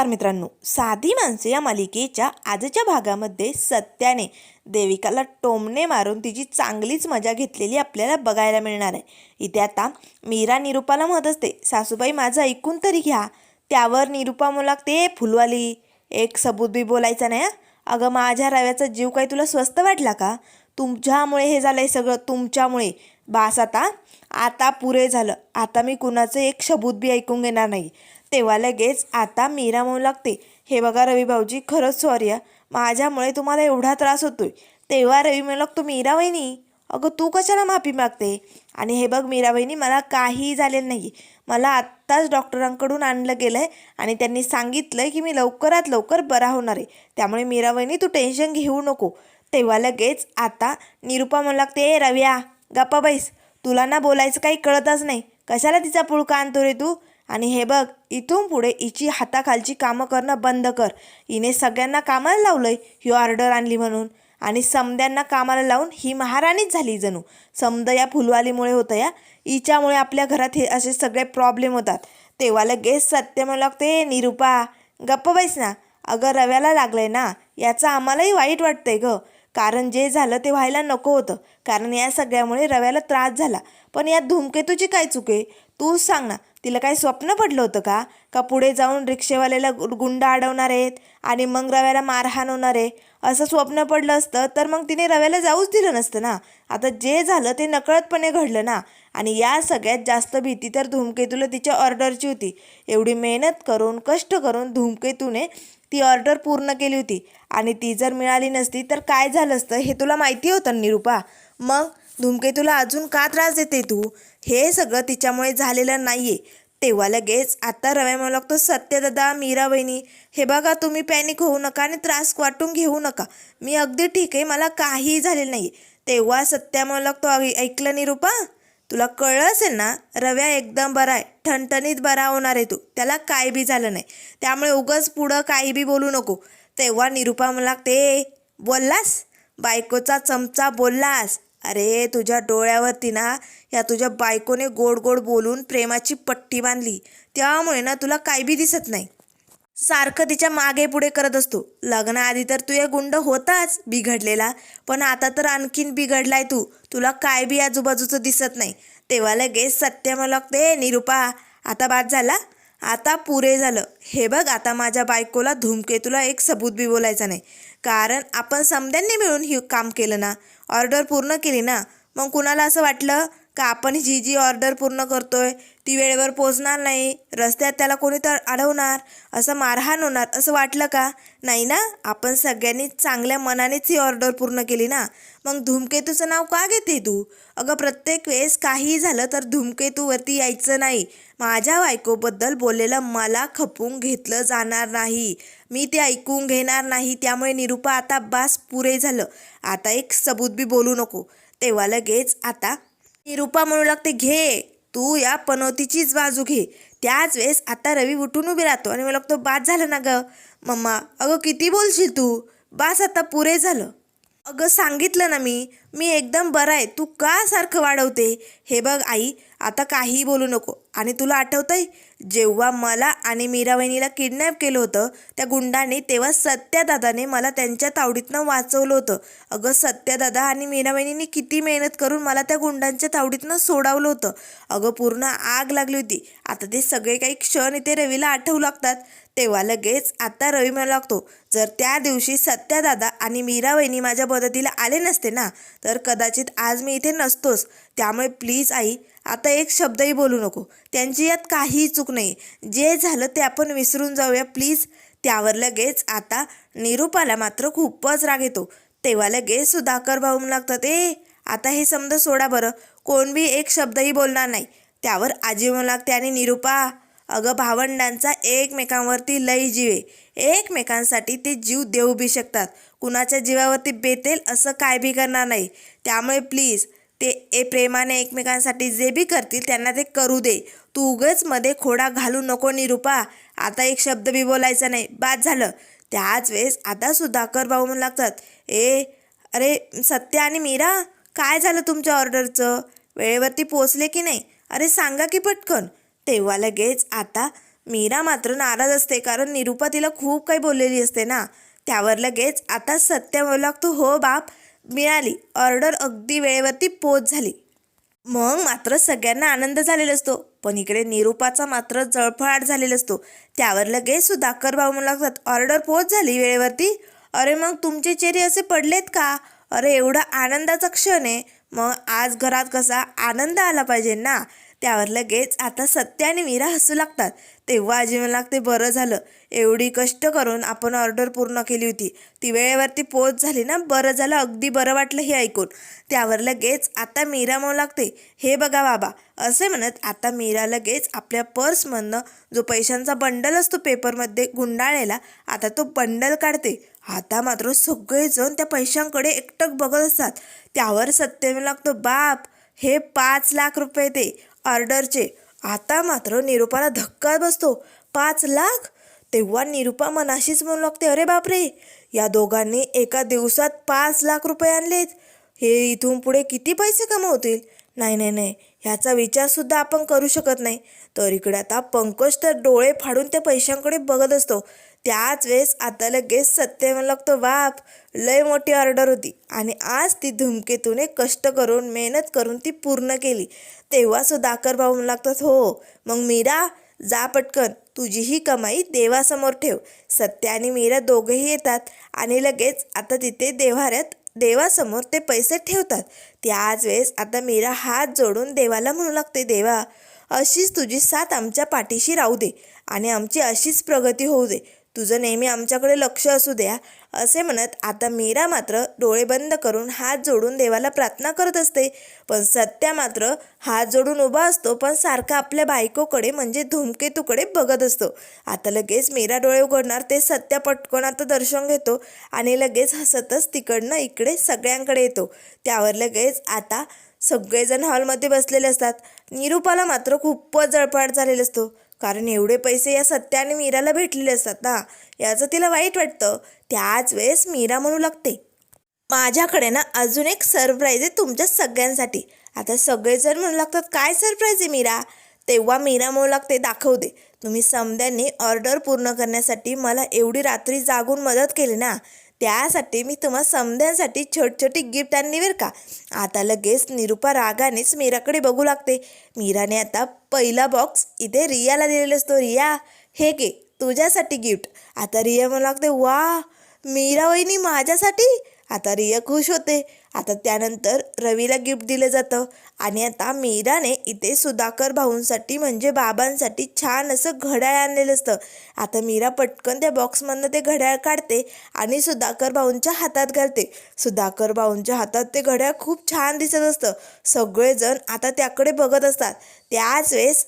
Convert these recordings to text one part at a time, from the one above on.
नमस्कार मित्रांनो. साधी माणसे या मालिकेच्या आजच्या भागामध्ये सत्याने देविकाला टोमणे मारून तिची चांगलीच मजा घेतलेली आपल्याला बघायला मिळणार आहे. इथे आता मीरा निरुपाला म्हणत असते सासूबाई माझं ऐकून तरी घ्या. त्यावर निरुपा मला ते फुलवाली. एक सबूत बी बोलायचा नाही अगं माझ्या रव्याचा जीव काही तुला स्वस्त वाटला का? तुमच्यामुळे हे झालं आहे सगळं तुमच्यामुळे. बास आता. आता पुरे झालं. आता मी कुणाचं एक शबूत बी ऐकून घेणार नाही. तेव्हा लगेच आता मीरा म्हणू लागते हे बघा रवी भाऊजी खरंच सॉरी माझ्यामुळे तुम्हाला एवढा त्रास होतोय. तेव्हा रवी म्हणू लागतो मीरा वहिनी अगं तू कशाला माफी मागते? आणि हे बघ मीरा वहिनी मला काहीही झालेलं नाही मला आत्ताच डॉक्टरांकडून आणलं गेलं आहे आणि त्यांनी सांगितलं की मी लवकरात लवकर बरा होणार आहे. त्यामुळे मीरा वहिनी तू टेन्शन घेऊ नको. तेव्हा लगेच आता निरुपा म्हणू लागते ए रव्या गप्पा बैस. तुला ना बोलायचं काही कळतच नाही. कशाला तिचा पुळका आणतो रे तू? आणि हे बघ इथून पुढे हिची हाताखालची कामं करणं बंद कर. हिने सगळ्यांना कामाला लावलंय ही ऑर्डर आणली म्हणून. आणि समद्यांना कामाला लावून ही महाराणीच झाली जणू. समद या फुलवालीमुळे होतं या. हिच्यामुळे आपल्या घरात हे असे सगळे प्रॉब्लेम होतात. तेव्हा लगेच सत्य म्हणू लागते निरुपा गप्प बैस ना. अगं रव्याला लागलंय ना. याचं आम्हालाही वाईट वाटतंय ग. कारण जे झालं ते व्हायला नको होतं. कारण या सगळ्यामुळे रव्याला त्रास झाला. पण या धूमकेतूची काय चूक तू तूच सांग ना तिला काही स्वप्न पडलं होतं का? का पुढे जाऊन रिक्षेवाल्याला गुंड अडवणार आहेत आणि मग रव्याला मारहाण होणार आहे? असं स्वप्न पडलं असतं तर मग तिने रव्याला जाऊच दिलं नसतं ना? आता जे झालं ते नकळतपणे घडलं ना? आणि या सगळ्यात जास्त भीती तर धूमकेतूला तिच्या ऑर्डरची होती. एवढी मेहनत करून कष्ट करून धूमकेतूने ती ऑर्डर पूर्ण केली होती. आणि ती जर मिळाली नसती तर काय झालं असतं हे तुला माहिती होतं निरुपा? मग धूमकेतूला अजून का त्रास देते तू? हे सगळं तिच्यामुळे झालेलं नाही आहे तेव्हा लगेच आता रव्या म्हणू लागतो सत्यदादा मीरा वहिनी हे बघा तुम्ही पॅनिक होऊ नका आणि त्रास वाटून घेऊ नका. मी अगदी ठीक आहे मला काहीही झालेलं नाही तेव्हा सत्या म्हणू लागतो ऐकलं निरूपा तुला कळलं असेल ना रव्या एकदम बरा आहे ठणठणीत बरा होणार आहे तू. त्याला काय बी झालं नाही. त्यामुळे उगच पुढं काही बी बोलू नको. तेव्हा निरुपा मला लागते बोललास? बायकोचा चमचा बोललास. अरे तुझ्या डोळ्यावरती ना या तुझ्या बायकोने गोड गोड बोलून प्रेमाची पट्टी बांधली. त्यामुळे ना तुला काय बी दिसत नाही. सारखं तिच्यामागे पुढे करत असतो. लग्नाआधी तर तू या गुंड होताच बिघडलेला पण आता तर आणखीन बिघडलाय तू. तुला काय बी आजूबाजूचं दिसत नाही. तेव्हा लगेच सत्य मला निरुपा आता बाद झाला? आता पुरे झालं. हे बघ आता माझ्या बायकोला धूमकेतूला एक सबूत बी बोलायचा नाही. कारण आपण समद्यांनी मिळून ही काम केलं ना. ऑर्डर पूर्ण केली ना मग कुणाला असं वाटलं का आपण जी जी ऑर्डर पूर्ण करतोय ती वेळेवर पोचणार नाही रस्त्यात त्याला कोणी तर अडवणार असं मारहाण होणार असं वाटलं का? नाही ना आपण सगळ्यांनी चांगल्या मनानेच ही ऑर्डर पूर्ण केली ना मग धूमकेतूचं नाव का घेते तू? अगं प्रत्येक वेळेस काहीही झालं तर धूमकेतूवरती यायचं नाही. माझ्या बायकोबद्दल बोललेलं मला खपवून घेतलं जाणार नाही. मी ते ऐकून घेणार नाही त्यामुळे निरुपा आता बास पुरे झालं. आता एक सबूत बी बोलू नको. तेव्हा लगेच आता निरुपा म्हणू लागते घे तू या पनोतीचीच बाजू घे. त्याच वेळेस आता रवी उठून उभी राहतो. आणि मला लागतो बाद झालं ना ग? मम्मा अगं किती बोलशील तू? बास आता पुरे झालं. अगं सांगितलं ना मी. मी एकदम बरं आहे. तू का सारखं वाढवते? हे बघ आई आता काहीही बोलू नको. आणि तुला आठवतंय जेव्हा मला आणि मीरा वहिनीला किडनॅप केलं होतं त्या गुंडाने तेव्हा सत्यादादाने मला त्यांच्या तावडीतनं वाचवलं होतं. अगं सत्यादादा आणि मीरा वहिनीने किती मेहनत करून मला त्या गुंडांच्या तावडीतनं सोडावलं होतं. अगं पूर्ण आग लागली होती. आता ते सगळे काही क्षण इथे रवीला आठवू लागतात. तेव्हा लगेच आता रवी मला लागतो. जर त्या दिवशी सत्यादादा आणि मीरा वहिनी माझ्या मदतीला आले नसते ना तर कदाचित आज मी इथे नसतोच. त्यामुळे प्लीज आई आता एक शब्दही बोलू नको. त्यांची यात काहीही चूक नाही. जे झालं ते आपण विसरून जाऊया. प्लीज. त्यावर लगेच आता निरूपाला मात्र खूपच राग येतो. तेव्हा लगेच सुधाकर भाऊ लागतात ए आता हे समज सोडा बरं. कोण बी एक शब्दही बोलणार नाही. त्यावर आजी म्हणू लागते आणि निरूपा अगं भावंडांचा एकमेकांवरती लई जीव आहे. एकमेकांसाठी ते जीव देऊ बी शकतात. कुणाच्या जीवावरती बेतेल असं काय बी करणार नाही. त्यामुळे प्लीज ते ए प्रेमाने एकमेकांसाठी जे बी करतील त्यांना ते करू दे. तू उगच मध्ये खोडा घालू नको निरूपा. आता एक शब्द बी बोलायचा नाही. बाद झालं. त्याच वेळेस आता सुधाकर भाऊ म्हणू लागतात ए अरे सत्य आणि मीरा काय झालं तुमच्या ऑर्डरचं? वेळेवरती पोचले की नाही? अरे सांगा की पटकन. तेव्हा लगेच आता मीरा मात्र नाराज असते कारण निरूपा तिला खूप काही बोललेली असते ना. त्यावर लगेच आता सत्य म्हणू लागतो हो बाप मिळाली. ऑर्डर अगदी वेळेवरती पोच झाली. मग मात्र सगळ्यांना आनंद झालेला असतो. पण इकडे निरूपाचा मात्र जळफळाट झालेला असतो. त्यावर लगेच सुधाकर भाऊ म्हणू लागतात ऑर्डर पोच झाली वेळेवरती? अरे मग तुमचे चेहरे असे पडलेत का? अरे एवढा आनंदाचा क्षण आहे. मग आज घरात कसा आनंद आला पाहिजे ना? त्यावर लगेच आता सत्य आणि मीरा हसू लागतात. तेव्हा आजी मला लागते बरं झालं. एवढी कष्ट करून आपण ऑर्डर पूर्ण केली होती. ती वेळेवरती पोच झाली ना? बरं झालं अगदी बरं वाटलं हे ऐकून. त्यावर लगेच आता मीरा म्हणू लागते. हे बघा बाबा असे म्हणत आता मीरा लगेच आपल्या पर्समधनं जो पैशांचा बंडल असतो पेपरमध्ये गुंडाळलेला आता तो बंडल काढते. आता मात्र सगळेजण त्या पैशांकडे एकटक बघत असतात. त्यावर सत्य म्हणू लागतो बाप हे पाच लाख रुपये ते ऑर्डरचे. आता मात्र निरूपाला धक्का बसतो. पाच लाख? तेव्हा निरूपा मनाशीच म्हणू लागते अरे बापरे! या दोघांनी एका दिवसात पाच लाख रुपये आणलेत. हे इथून पुढे किती पैसे कमवतील? नाही नाही नाही. ह्याचा विचारसुद्धा आपण करू शकत नाही. तर इकडे आता पंकज तर डोळे फाडून त्या पैशांकडे बघत असतो. त्याच वेळेस आता लगेच सत्य म्हणू लागतो बाप. लय मोठी ऑर्डर होती. आणि आज ती धूमकेतूने कष्ट करून मेहनत करून ती पूर्ण केली. तेव्हा सुधाकर भाऊ म्हणू लागतात हो मग मीरा जा पटकन. तुझी ही कमाई देवासमोर ठेव. सत्य आणि मीरा दोघेही येतात. आणि लगेच आता तिथे देव्हाऱ्यात देवासमोर ते पैसे ठेवतात. त्याच वेळेस आता मीरा हात जोडून देवाला म्हणू लागते देवा अशीच तुझी साथ आमच्या पाठीशी राहू दे. आणि आमची अशीच प्रगती होऊ दे. तुझं नेहमी आमच्याकडे लक्ष असू द्या असे म्हणत आता मीरा मात्र डोळे बंद करून हात जोडून देवाला प्रार्थना करत असते. पण सत्या मात्र हात जोडून उभा असतो पण सारखा आपल्या बायकोकडे म्हणजे धूमकेतूकडे बघत असतो. आता लगेच मीरा डोळे उघडणार ते सत्या पटकन आता दर्शन घेतो आणि लगेच हसतच तिकडनं इकडे सगळ्यांकडे येतो. त्यावर लगेच आता सगळेजण हॉलमध्ये बसलेले असतात. निरूपाला मात्र खूपच जळपाट झालेला असतो. कारण एवढे पैसे या सत्या आणि मीराला भेटलेले असतात ना याचं तिला वाईट वाटतं. त्याच वेळेस मीरा म्हणू लागते माझ्याकडे ना अजून एक सरप्राईज आहे तुमच्या सगळ्यांसाठी. आता सगळेजण म्हणू लागतात काय सरप्राईज आहे मीरा? तेव्हा मीरा म्हणू लागते दाखव दे. तुम्ही समद्यांनी ऑर्डर पूर्ण करण्यासाठी मला एवढी रात्री जागून मदत केली ना त्यासाठी मी तुम्हा समध्यांसाठी छोट छोटी गिफ्ट आणली बरं का. आता लगेच निरुपा रागानेच मीराकडे बघू लागते. मीराने आता पहिला बॉक्स इथे रियाला दिलेला असतो. रिया हे घे तुझ्यासाठी गिफ्ट. आता रिया म्हणू लागते वा मीरा वहिनी माझ्यासाठी? आता रिया खुश होते. आता त्यानंतर रवीला गिफ्ट दिलं जातं. आणि आता मीराने इथे सुधाकर भाऊंसाठी म्हणजे बाबांसाठी छान असं घड्याळ आणलेलं असतं. आता मीरा पटकन त्या बॉक्समधनं ते घड्याळ काढते आणि सुधाकर भाऊंच्या हातात घालते. सुधाकर भाऊंच्या हातात ते घड्याळ खूप छान दिसत असतं. सगळेजण आता त्याकडे बघत असतात. त्याच वेळेस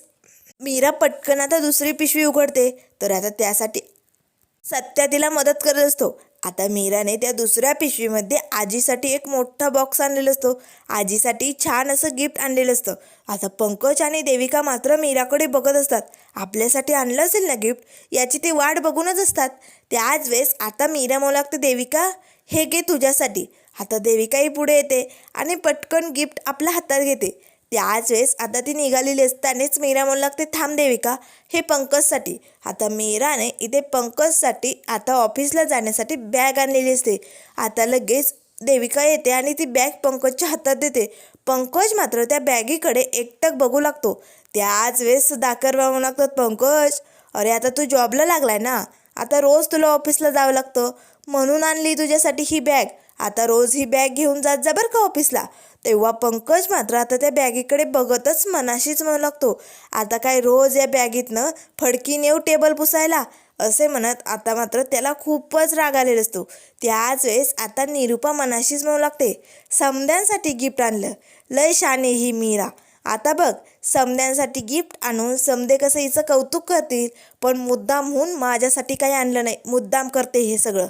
मीरा पटकन आता दुसरी पिशवी उघडते. तर आता त्यासाठी सत्या तिला मदत करत असतो. आता मीराने त्या दुसऱ्या पिशवीमध्ये आजीसाठी एक मोठा बॉक्स आणलेला असतो. आजीसाठी छान असं गिफ्ट आणलेलं असतं. आता पंकज आणि देविका मात्र मीराकडे बघत असतात. आपल्यासाठी आणलं असेल ना गिफ्ट याची ते वाट बघूनच असतात. त्याच वेळेस आता मीरा म्हणू लागते देविका हे घे तुझ्यासाठी. आता देविकाही पुढे येते आणि पटकन गिफ्ट आपल्या हातात घेते. त्याच वेळेस आता ती निघालेली असतानाच मीरा म्हणू लागते थांब देविका हे पंकजसाठी. आता मीराने इथे पंकजसाठी आता ऑफिसला जाण्यासाठी बॅग आणलेली असते. आता लगेच देविका येते आणि ती बॅग पंकजच्या हातात देते. पंकज मात्र त्या बॅगीकडे एकटक बघू लागतो. त्याच वेळेस दाकर म्हणू लागतात पंकज अरे आता तू जॉबला लागलाय ना? आता रोज तुला ऑफिसला जावं लागतं. म्हणून आणली तुझ्यासाठी ही बॅग आता रोज ही बॅग घेऊन जात जा बरं का ऑफिसला तेव्हा पंकज मात्र आता त्या बॅगीकडे बघतच मनाशीच म्हणू लागतो आता काय रोज या बॅगीतनं फडकी नेऊ टेबल पुसायला? असे म्हणत आता मात्र त्याला खूपच राग आलेला असतो. त्याच वेळेस आता निरूपा मनाशीच म्हणू लागते समद्यांसाठी गिफ्ट आणलं. लय शाने ही मीरा. आता बघ समद्यांसाठी गिफ्ट आणून समदे कसं हिचं कौतुक करतील पण मुद्दामहून माझ्यासाठी काही आणलं नाही. मुद्दाम करते हे सगळं.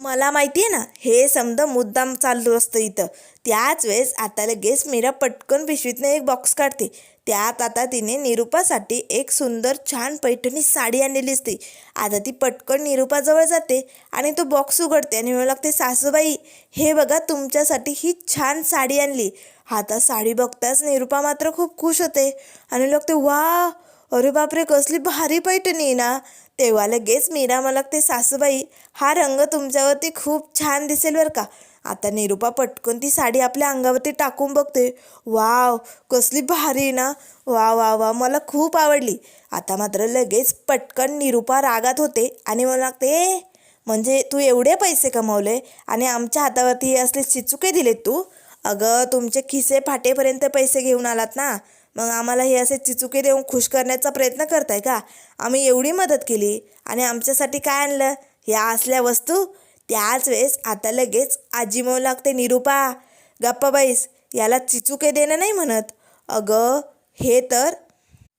मला माहिती आहे ना हे समजा मुद्दाम चालू असतं इथं. त्याच वेळेस आता लगेच मीरा पटकन पिशवीतनं एक बॉक्स काढते. त्यात आता तिने निरूपासाठी एक सुंदर छान पैठणी साडी आणलेली असते. आता ती पटकन निरूपाजवळ जाते आणि तो बॉक्स उघडते आणि म्हणू लागते सासूबाई हे बघा तुमच्यासाठी ही छान साडी आणली. आता साडी बघताच निरूपा मात्र खूप खुश होते आणि लागते वा अरे बापरे! कसली भारी पैठणी आहे ना. तेव्हा लगेच मीरा मला ते सासूबाई हा रंग तुमच्यावरती खूप छान दिसेल बरं का. आता निरूपा पटकन ती साडी आपल्या अंगावरती टाकून बघते. वाव कसली भारी ना. वा वा वा मला खूप आवडली. आता मात्र लगेच पटकन निरूपा रागात होते आणि मला लागते म्हणजे तू एवढे पैसे कमवले आणि आमच्या हातावरती असले चिचुके दिलेत तू? अगं तुमचे खिसे फाटेपर्यंत पैसे घेऊन आलात ना. मग आम्हाला हे असे चिचुके देऊन खुश करण्याचा प्रयत्न करताय का? आम्ही एवढी मदत केली. आणि आमच्यासाठी काय आणलं? ह्या असल्या वस्तू? त्याच वेळेस आता लगेच आजी म्हणू लागते निरूपा गप्पा बाईस याला चिचुके देणं नाही म्हणत. अगं हे तर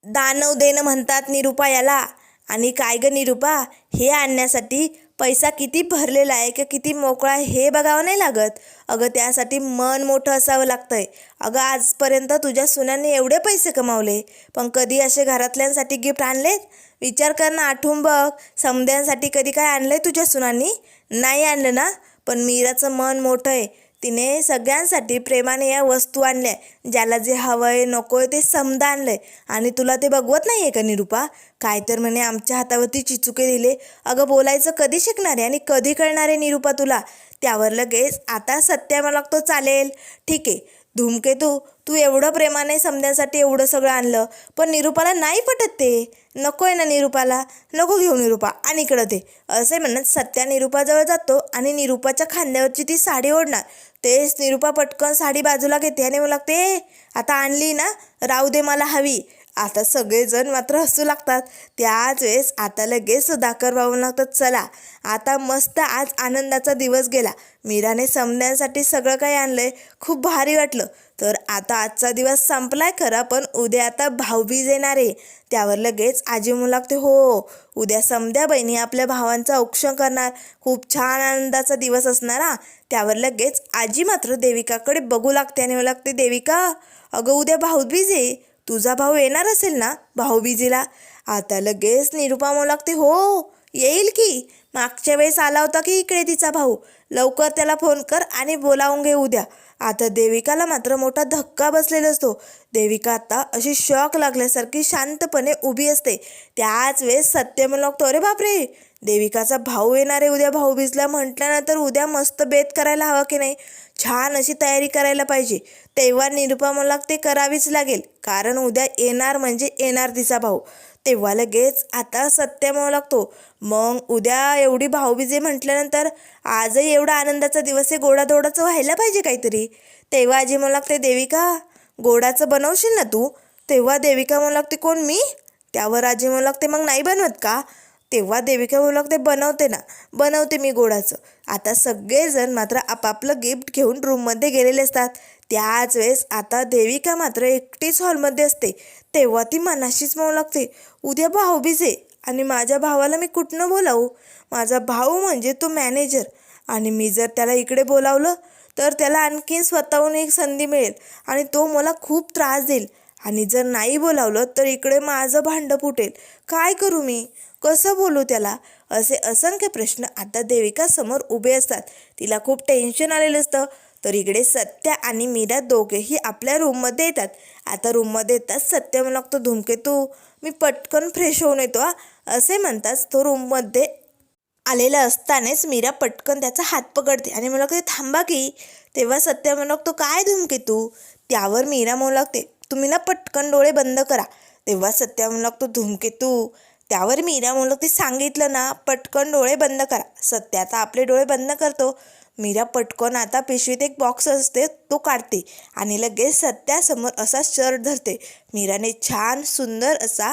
दानव देणं म्हणतात निरूपा याला. आणि काय गं निरूपा? हे आणण्यासाठी पैसा किती भरलेला आहे का किती मोकळा आहे हे बघावं नाही लागत. अगं त्यासाठी मन मोठं असावं लागतंय. अगं आजपर्यंत तुझ्या सुनांनी एवढे पैसे कमावले. पण कधी असे घरातल्यांसाठी गिफ्ट आणलेत? विचार कर ना आठवून बघ. समद्यांसाठी कधी काय आणलंय तुझ्या सुनांनी? नाही आणलं ना? पण मीराचं मन मोठं आहे तिने सगळ्यांसाठी प्रेमाने या वस्तू आणल्या. ज्याला जे हवं आहे नको आहे ते समजा आहे आणि तुला ते बघवत नाही आहे का निरूपा? काय तर म्हणे आमच्या हातावरती चिचुके दिले. अगं बोलायचं कधी शिकणार आहे आणि कधी कळणार आहे निरूपा तुला? त्यावर लगेच आता सत्या मला लागतो चालेल. ठीक आहे. धूमकेतू तू एवढं प्रेमाने समजण्यासाठी एवढं सगळं आणलं पण निरूपाला नाही पटत ते. नको आहे ना निरूपाला. नको घेऊ निरूपा. आणि इकडं ते असे म्हणत सत्या निरूपाजवळ जातो आणि निरूपाच्या खांद्यावरची ती साडी ओढणार. तेच निरूपा पटकन साडी बाजूला घेते आणि मला लागते आता आणली ना? राहू दे मला हवी. आता सगळेजण मात्र हसू लागतात. त्याच वेळेस आता लगेच सुधाकर भाऊ लागतात चला आता मस्त आज आनंदाचा दिवस गेला. मीराने समजण्यासाठी सगळं काही आणलंय. खूप भारी वाटलं. तर आता आजचा दिवस संपलाय खरा पण उद्या आता भाऊबीज येणार आहे. त्यावर लगेच आजी म्हणू लागते हो उद्या समद्या बहिणी आपल्या भावांचा औक्षण करणार. खूप छान आनंदाचा दिवस असणार हा. त्यावर लगेच आजी मात्र देविकाकडे बघू लागते आणि म्हणू लागते देविका अगं उद्या भाऊबीज आहे. तुझा भाऊ येणार असेल ना भाऊबीजीला? आता लगेच निरुपा म्हणू लागते हो येईल की. मागच्या वेळेस आला होता की इकडे तिचा भाऊ. लवकर त्याला फोन कर आणि बोलावून घे उद्या. आता देविकाला मात्र मोठा धक्का बसलेला असतो. देविका आता अशी शॉक लागल्यासारखी शांतपणे उभी असते. त्याच वेळेस सत्य म्हणू लागतो अरे बापरे! देविकाचा भाऊ येणार आहे उद्या भाऊबीजला म्हटल्यानंतर उद्या मस्त बेत करायला हवा की नाही? छान अशी तयारी करायला पाहिजे. तेव्हा निरुपा मला ते करावीच लागेल. कारण उद्या येणार म्हणजे येणार तिचा भाऊ. तेव्हा लगेच आता सत्य म्हणू लागतो. मग उद्या एवढी भाऊबीजे म्हटल्यानंतर आजही एवढा आनंदाचा दिवस आहे गोडाधोडाचं व्हायला पाहिजे काहीतरी? तेव्हा आजी म्हणू लागते देविका गोडाचं बनवशील ना तू? तेव्हा देविका म्हणू लागते कोण मी? त्यावर आजी म्हणू लागते मग नाही बनवत का? तेव्हा देविका म्हणू लागते बनवते ना. बनवते मी गोडाचं. आता सगळेजण मात्र आपापलं गिफ्ट घेऊन रूममध्ये गेलेले असतात. त्याच वेळेस आता देविका मात्र एकटीच हॉलमध्ये असते. तेव्हा ती मनाशीच म्हणू लागते. उद्या भाऊबीज आहे आणि माझ्या भावाला मी कुठनं बोलावू? माझा भाऊ म्हणजे तो मॅनेजर आणि मी जर त्याला इकडे बोलावलं तर त्याला आणखीन स्वतःहून एक संधी मिळेल आणि तो मला खूप त्रास देईल. आणि जर नाही बोलावलं तर इकडे माझं भांडं फुटेल. काय करू मी? कसं बोलू त्याला? असे असंख्य प्रश्न आता देविका समोर उभे असतात. तिला खूप टेन्शन आलेलं असतं. तर इकडे सत्या आणि मीरा दोघेही आपल्या रूममध्ये येतात. आता रूममध्ये येतात सत्य म्हणू लागतो धूमकेतू मी पटकन फ्रेश होऊन येतो हा. असे म्हणताच तो रूममध्ये आलेला असतानाच मीरा पटकन त्याचा हात पकडते आणि म्हणू लागते थांबा की. तेव्हा सत्य म्हणू लागतो काय धूमकेतू त्यावर मीरा म्हणू लागते तुम्ही ना पटकन डोळे बंद करा. तेव्हा सत्य म्हणू लागतो धूमकेतू त्यावर मीरा मुलं ते सांगितलं ना पटकन डोळे बंद करा. सत्य आता आपले डोळे बंद करतो. मीरा पटकन आता पिशवीत एक बॉक्स असते तो काढते आणि लगेच सत्यासमोर असा शर्ट धरते. मीराने छान सुंदर असा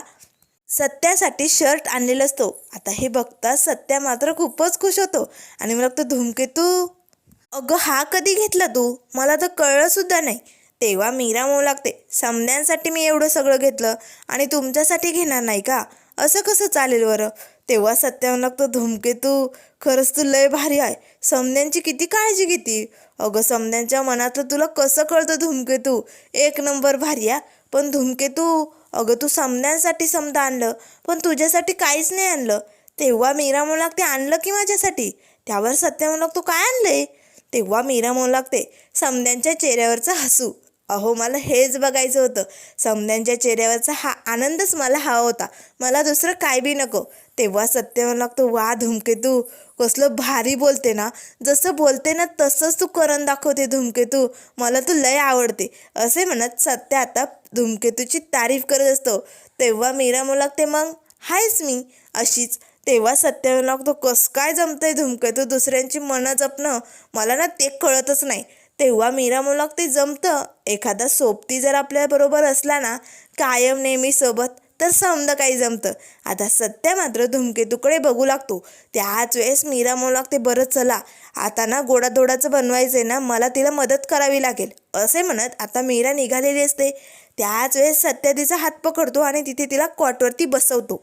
सत्यासाठी शर्ट आणलेला असतो. आता हे बघता सत्या मात्र खूपच खुश होतो आणि मला तो. धूमकेतू अगं हा कधी घेतला तू? मला तर कळलंसुद्धा नाही. तेव्हा मीरा म्हणू लागते समन्यांसाठी मी एवढं सगळं घेतलं आणि तुमच्यासाठी घेणार नाही का? असं कसं चालेल बरं? तेव्हा सत्या तो लागतो धूमकेतू खरंच तू लय भारी आहे. समद्यांची किती काळजी घेते? अगं समद्यांच्या मनातलं तुला कसं कळतं धूमकेतू एक नंबर भारी आहे. पण धूमकेतू अगं तू समद्यांसाठी समजा आणलं पण तुझ्यासाठी काहीच नाही आणलं. तेव्हा मीरा म्हणू लागते आणलं की माझ्यासाठी? त्यावर सत्य म्हणू लागतो काय आणलंय? तेव्हा मीरा म्हणू लागते समद्यांच्या चेहऱ्यावरचं हसू. अहो मला हेच बघायचं होतं. समद्यांच्या चेहऱ्यावरचा हा आनंदच मला हवा होता. मला दुसरं काय बी नको. तेव्हा सत्य मला लागतो वा धुमकेतू कसलं भारी बोलते ना. जसं बोलते ना तसंच तू करून दाखवते धुमकेतू. मला तू लय आवडते. असे म्हणत सत्य आता धुमकेतूची तारीफ करत असतो. तेव्हा मीरा लागते मग हायच मी. अशीच तेव्हा सत्य मला लागतो कसं काय जमतंय धुमकेतू दुसऱ्यांची मनं जपणं? मला ना ते कळतच नाही. तेव्हा मीरा मुलाक ते जमतं. एखादा सोबती जर आपल्याबरोबर असला ना कायम नेहमी सोबत तर समजा काही जमतं. आता सत्या मात्र धुमकेतूकडे बघू लागतो. त्याच वेळेस मीरा म्हणू लागते बरं चला. आता ना गोडाधोडाचं बनवायचं आहे ना मला तिला मदत करावी लागेल. असे म्हणत आता मीरा निघालेली असते. त्याच वेळेस सत्या तिचा हात पकडतो आणि तिथे तिला कॉटवरती बसवतो.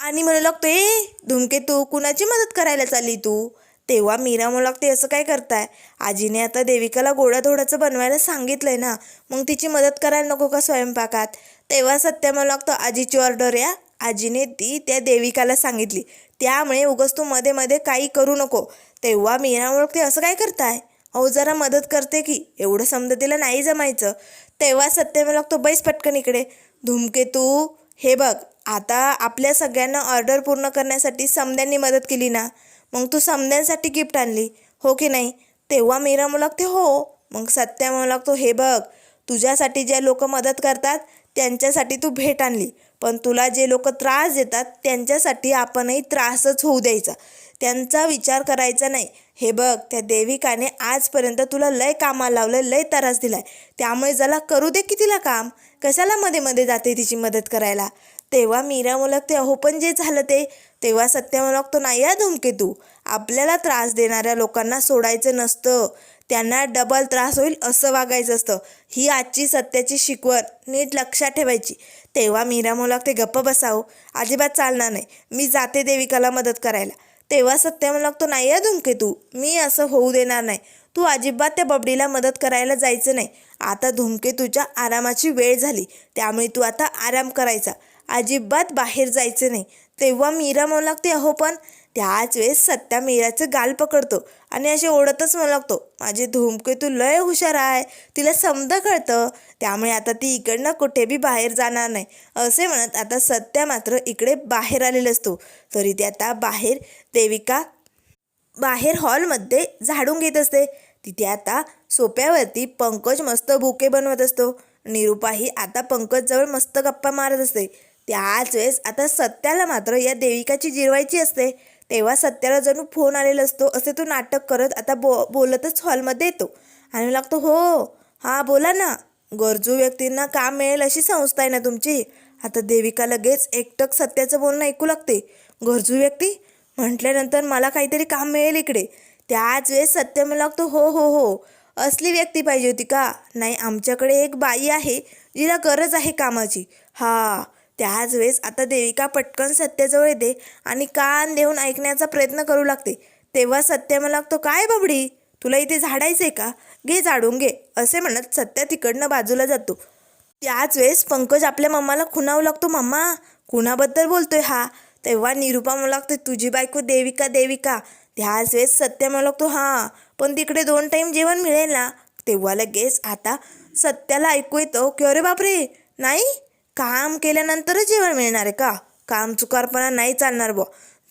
आणि म्हणू लागतो ए धुमकेतू कुणाची मदत करायला चालली तू? तेव्हा मीरा मुलागते असं काय करताय? आजीने आता देविकाला गोडाधोडाचं बनवायला सांगितलंय ना मग तिची मदत करायला नको का स्वयंपाकात? तेव्हा सत्य मुलागतो आजीची ऑर्डर या. आजीने ती त्या देविकाला सांगितली त्यामुळे उगस तू मध्ये मध्ये काही करू नको. तेव्हा मीरा मुलागते असं काय करताय? अहो जरा मदत करते की एवढं समजा तिला नाही जमायचं. तेव्हा सत्य मुलागतो बैस पटकन इकडे धूमकेतू हे बघ आता आपल्या सगळ्यांना ऑर्डर पूर्ण करण्यासाठी समद्यांनी मदत केली ना? मग तू समद्यांसाठी गिफ्ट आणली. हो की नाही? तेव्हा मीरा म्हणू लागते हो. मग सत्या म्हणू लागतो हे बघ तुझ्यासाठी जे लोक मदत करतात त्यांच्यासाठी तू भेट आणली. पण तुला जे लोक त्रास देतात त्यांच्यासाठी आपणही त्रासच होऊ द्यायचा. त्यांचा विचार करायचा नाही. हे बघ त्या देविकाने आजपर्यंत तुला लय कामाला लावलं लय त्रास दिलाय. त्यामुळे जरा करू दे की तिला काम. कशाला मध्ये मध्ये जाते तिची मदत करायला? तेव्हा मीरा मुलगते अहो पण जे झालं ते तेव्हा सत्य मुलगतो नाही या धूमकेतू. आपल्याला त्रास देणाऱ्या लोकांना सोडायचं नसतं. त्यांना डबल त्रास होईल असं वागायचं असतं. ही आजची सत्याची शिकवण नीट लक्षात ठेवायची. तेव्हा मीरा मुलगते गप्प बसावं हो. अजिबात चालणार नाही. मी जाते देविकाला मदत करायला. तेव्हा सत्य लागतो नाही या धूमकेतू. मी असं होऊ देणार नाही. तू अजिबात त्या बबडीला मदत करायला जायचं नाही. आता धूमकेतूच्या आरामाची वेळ झाली. त्यामुळे तू आता आराम करायचा. अजिबात बाहेर जायचं नाही. तेव्हा मीरा म्हणू लागते अहो पण त्याच वेळेस सत्या मीराचं गाल पकडतो आणि असे ओढतच म्हणू लागतो माझी धूमके तू लय हुशार आहे तिला समजा कळतं. त्यामुळे आता ती इकडनं कुठे बी बाहेर जाणार नाही. असे म्हणत आता सत्या मात्र इकडे बाहेर आलेला असतो. तरी ते आता बाहेर देविका बाहेर हॉलमध्ये झाडून घेत असते. तिथे आता सोप्यावरती पंकज मस्त बुके बनवत असतो. निरुपाही आता पंकजजवळ मस्त गप्पा मारत असते. त्याच वेळेस आता सत्याला मात्र या देविकाची जिरवायची असते. तेव्हा सत्याला जणू फोन आलेला असतो. असे तो नाटक करत आता बो बोलतच हॉलमध्ये येतो. आणि लागतो हो हां बोला ना. गरजू व्यक्तींना काम मिळेल अशी संस्था आहे ना तुमची. आता देविका लगेच एकटक सत्याचं बोलणं ऐकू लागते. गरजू व्यक्ती म्हटल्यानंतर मला काहीतरी काम मिळेल इकडे. त्याच वेळेस सत्य मला लागतो हो हो हो. असली व्यक्ती पाहिजे होती का? नाही आमच्याकडे एक बाई आहे जिला गरज आहे कामाची. हा त्याच वेळेस आता देविका पटकन सत्याजवळ येते आणि कान देऊन ऐकण्याचा प्रयत्न करू लागते. तेव्हा सत्य मला लागतो काय बाबडी? तुला इथे झाडायचंय का? घे झाडून घे असे म्हणत सत्या तिकडनं बाजूला जातो. त्याच वेळेस पंकज आपल्या मम्माला खुणावू लागतो मम्मा कुणाबद्दल बोलतोय हा. तेव्हा निरुपा म्हणू लागते तुझी बायको देविका देविका. त्याच वेळेस सत्य म्हणू लागतो हां पण तिकडे दोन टाईम जेवण मिळेल ना? तेव्हा लगेच आता सत्याला ऐकू येतो की अरे बापरे नाही काम केल्यानंतरच जेवण मिळणार आहे का? काम चुकारपणा नाही चालणार बुवा.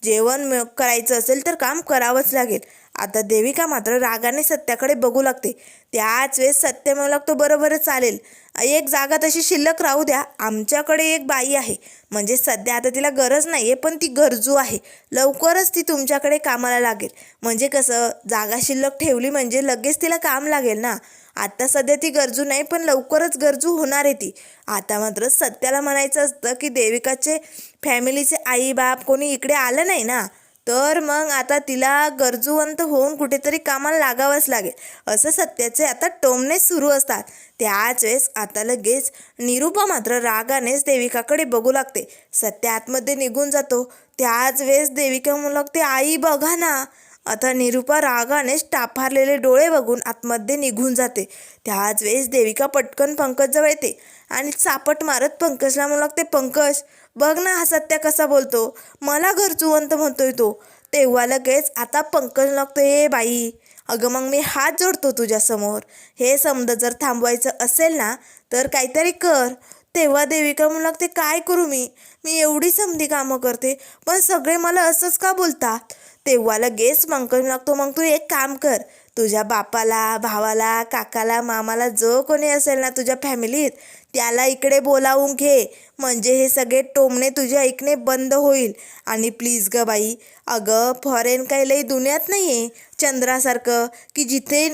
जेवण करायचं असेल तर काम करावंच लागेल. आता देविका मात्र रागाने सत्याकडे बघू लागते. त्याच वेळेस सत्य म्हणू लागतो बरोबरच चालेल. एक जागा तशी शिल्लक राहू द्या. आमच्याकडे एक बाई आहे. म्हणजे सध्या आता तिला गरज नाही आहे पण ती गरजू आहे. लवकरच ती तुमच्याकडे कामाला लागेल. म्हणजे कसं जागा शिल्लक ठेवली म्हणजे लगेच तिला काम लागेल ना? आता सध्या ती गरजू नाही पण लवकरच गरजू होणार आहे ती. आता मात्र सत्याला म्हणायचं असतं की देविकाचे फॅमिलीचे आई बाप कोणी इकडे आलं नाही ना तर मग आता तिला गरजूवंत होऊन कुठेतरी कामाला लागावंच लागेल. असं सत्याचे आता टोमणे सुरू असतात. त्याच वेळेस आता लगेच निरुपा मात्र रागानेच देविकाकडे बघू लागते. सत्य आतमध्ये निघून जातो. त्याच वेळेस देविका म्हणू लागते आई बघा ना. आता निरुपा रागानेच टाफारलेले डोळे बघून आतमध्ये निघून जाते. त्याच वेळेस देविका पटकन पंकजजवळ येते आणि चापट मारत पंकजला म्हणू लागते पंकज बघ ना हा सत्या कसा बोलतो. मला गरजूवंत म्हणतोय तो. तेव्हा लगेच आता पंकज लागतो ए बाई अगं मग मी हात जोडतो तुझ्यासमोर हे समज जर थांबवायचं असेल ना तर काहीतरी कर. तेव्हा देविका म्हणू लागते काय करू मी? मी एवढी समधी कामं करते पण सगळे मला असंच का बोलतात? तेव्हा लगेच पंकज लागतो. मग तू एक काम कर. तुझ्या बापाला भावाला काकाला मामाला जो कोणी असेल ना तुझ्या फॅमिलीत त्याला इकडे बोलावून घे. म्हणजे हे सगळे टोमणे तुझे ऐकणे बंद होईल. आणि प्लीज ग बाई अगं फॉरेन काही लई दुनियात नाही आहे चंद्रासारखं की जिथे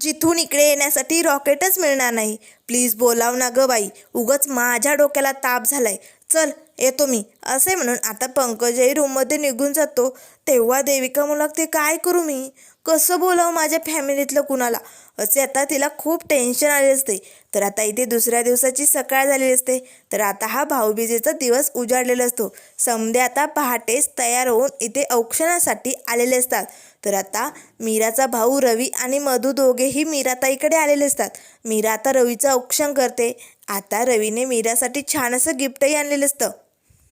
जिथून इकडे येण्यासाठी रॉकेटच मिळणार नाही. प्लीज बोलाव ना ग बाई. उगच माझ्या डोक्याला ताप झालाय. चल येतो मी. असे म्हणून आता पंकजही रूममध्ये निघून जातो. तेव्हा देविका म्हणू लागते काय करू मी? कसं बोलावं माझ्या फॅमिलीतलं कुणाला? असे आता तिला खूप टेन्शन आले असते. तर आता इथे दुसऱ्या दिवसाची सकाळ झालेली असते. तर आता हा भाऊबीजेचा दिवस उजाडलेला असतो. समधे आता पहाटेच तयार होऊन इथे औक्षणासाठी आलेले असतात. तर आता मीराचा भाऊ रवी आणि मधू दोघेही मीराताईकडे आलेले असतात. मीरा आता रवीचं औक्षण करते. आता रवीने मीरासाठी छान असं गिफ्टही आणलेलं असतं.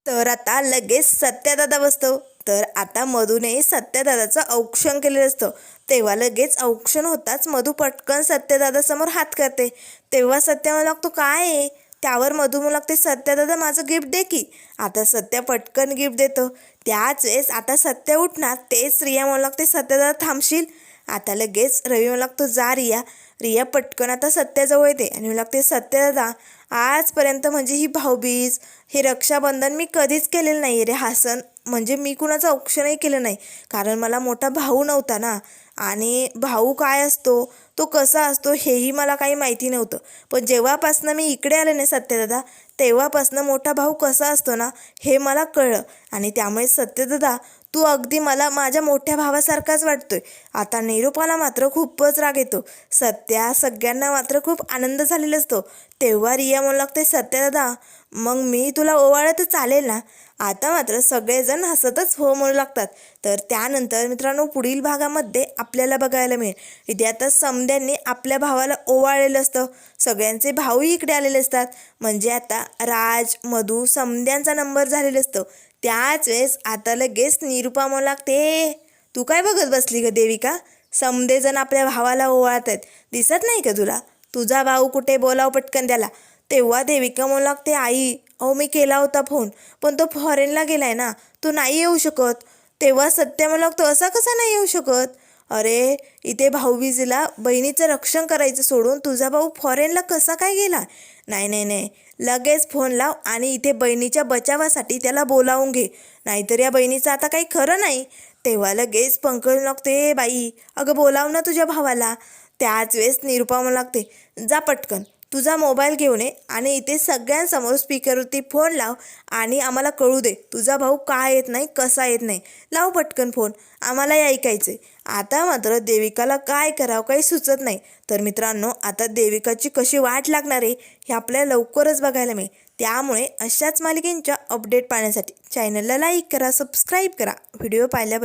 तर आता लगेच सत्यादादा बसतो. तर आता मधूने सत्यदादाचं औक्षण केलेलं असतं. तेव्हा लगेच औक्षण होताच मधू पटकन सत्यदादासमोर हात करते. तेव्हा सत्य मला लागतो काय आहे? त्यावर मधू मला लागते सत्यदादा माझं गिफ्ट दे की. आता सत्य पटकन गिफ्ट देतो. त्याच वेळेस आता सत्य उठणार तेच रिया मला लागते सत्यदादा थांबशील? आता लगेच रवी मला लागतो जा रिया. रिया पटकन आता सत्याजवळ येते आणि मला लागते सत्यादादा आजपर्यंत म्हणजे ही भाऊबीज हे रक्षाबंधन मी कधीच केलेलं नाही रे हा सण म्हणजे मी कुणाचं औक्षणही केलं नाही. कारण मला मोठा भाऊ नव्हता ना. आणि भाऊ काय असतो तो कसा असतो हेही मला काही माहिती नव्हतं. पण जेव्हापासनं मी इकडे आले नाही सत्यदादा तेव्हापासनं मोठा भाऊ कसा असतो ना हे मला कळलं. आणि त्यामुळे सत्यदादा तू अगदी मला माझ्या मोठ्या भावासारखाच वाटतोय. आता निरूपाला मात्र खूपच राग येतो. सत्या सगळ्यांना मात्र खूप आनंद झालेला असतो. तेव्हा रिया म्हणू लागते सत्यादादा मग मी तुला ओवाळत चालेल ना? आता मात्र सगळेजण हसतच हो म्हणू लागतात. तर त्यानंतर मित्रांनो पुढील भागामध्ये आपल्याला बघायला मिळेल. इथे आता समद्यांनी आपल्या भावाला ओवाळलेलं असतं. सगळ्यांचे भाऊही इकडे आलेले असतात. म्हणजे आता राज मधू समद्यांचा नंबर झालेला असतो. त्याच वेळेस आता लगेच निरुपा म्हणू लागते तू काय बघत बसली ग देविका? समदेजण आपल्या भावाला ओवाळत आहेत दिसत नाही का तुला? तुझा भाऊ कुठे बोलाव पटकन त्याला? तेव्हा देविका म्हणू लागते आई अहो मी केला होता फोन पण तो फॉरेनला गेलाय ना तो नाही येऊ शकत. तेव्हा सत्य म्हणू लागतो असा कसा नाही येऊ शकत? अरे इथे भाऊबीजीला बहिणीचं रक्षण करायचं सोडून तुझा भाऊ फॉरेनला कसा काय गेला? नाही नाही नाही. लगेच फोन लाव आणि इथे बहिणीच्या बचावासाठी त्याला बोलावून घे. नाहीतर या बहिणीचं आता काही खरं नाही. तेव्हा लगेच पंकज लागते बाई अगं बोलाव ना तुझ्या भावाला. त्याच वेळेस निरुपा म्हणू लागते जा पटकन. तुझा मोबाईल घेऊन ये आणि इथे सगळ्यांसमोर स्पीकरवरती फोन लाव आणि आम्हाला कळू दे तुझा भाऊ का येत नाही कसा येत नाही. लाव पटकन फोन. आम्हालाही ऐकायचे आता मात्र देविकाला काय करावं काही सुचत नाही. तर मित्रांनो आता देविकाची कशी वाट लागणार आहे हे आपल्याला लवकरच बघायला मिळेल. त्यामुळे अशाच मालिकेंच्या अपडेट पाहण्यासाठी चॅनलला लाईक करा सबस्क्राईब करा. व्हिडिओ पाहिल्याबद्दल